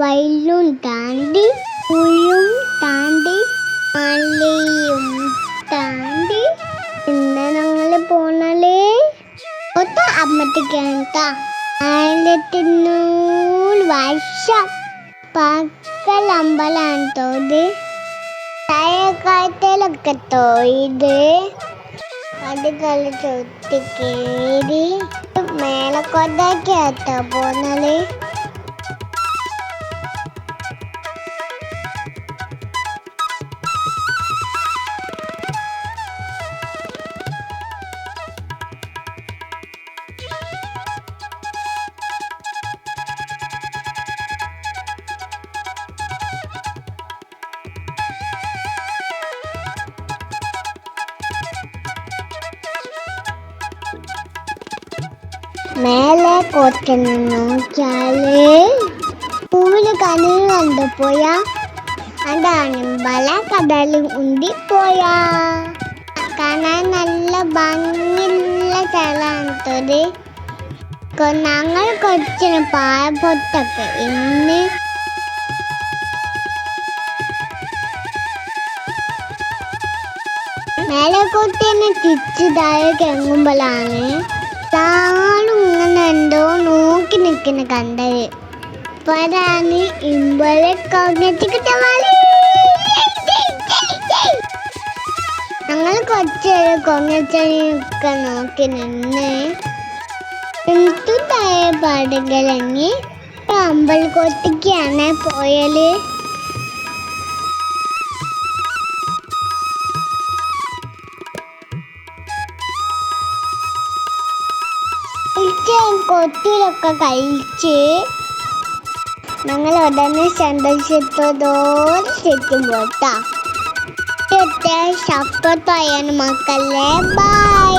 വയലും താണ്ടി പുഴും താണ്ടി മലയും താണ്ടി. പിന്നെ ഞങ്ങൾ പോണാലേ ഒത്ത അമ്മത്തേക്കാണ് ആയിരത്തിനൂറ് വർഷം പക്കലമ്പലാണ് തോത്. തയ്യക്കാലത്തിലൊക്കെ തോയത്. അത് കല ചുറ്റി കയറി മേലക്കൊണ്ടാക്കിയാത്ത പോന്നത് മേലെ കൊത്തുന്ന നോക്കിയാല് പൂവില് കണ്ണിൽ കണ്ടു പോയാ അതാണ് പല കടലും ഉണ്ടിപ്പോയാ കാണാൻ നല്ല ഭംഗിയുള്ള സ്ഥലമാണത് ഞങ്ങൾ കൊച്ചിന് പായപ്പൊത്തൊക്കെ ഇന്ന് മേലെ കൊത്തിനെ തിരിച്ചു താഴെ കെങ്ങുമ്പോഴാണ് താളും ഇങ്ങനെ എന്തോ നോക്കി നിൽക്കുന്ന കണ്ടത്. അപ്പോഴാണ് ഇമ്പളെ ഞങ്ങൾ കുറച്ചേരം കൊങ്ങച്ചണിയൊക്കെ നോക്കി നിന്ന് എന്തു താഴെ പാടുകളങ്ങി അമ്പലക്കൊത്തിക്കാണ് പോയാൽ കൊത്തിലൊക്കെ കഴിച്ച് ഞങ്ങൾ ഉടനെ സന്തോഷത്തോടെ ചുറ്റും പോട്ടാ സപ്പോർട്ടായാണ് മക്കളെ ബൈ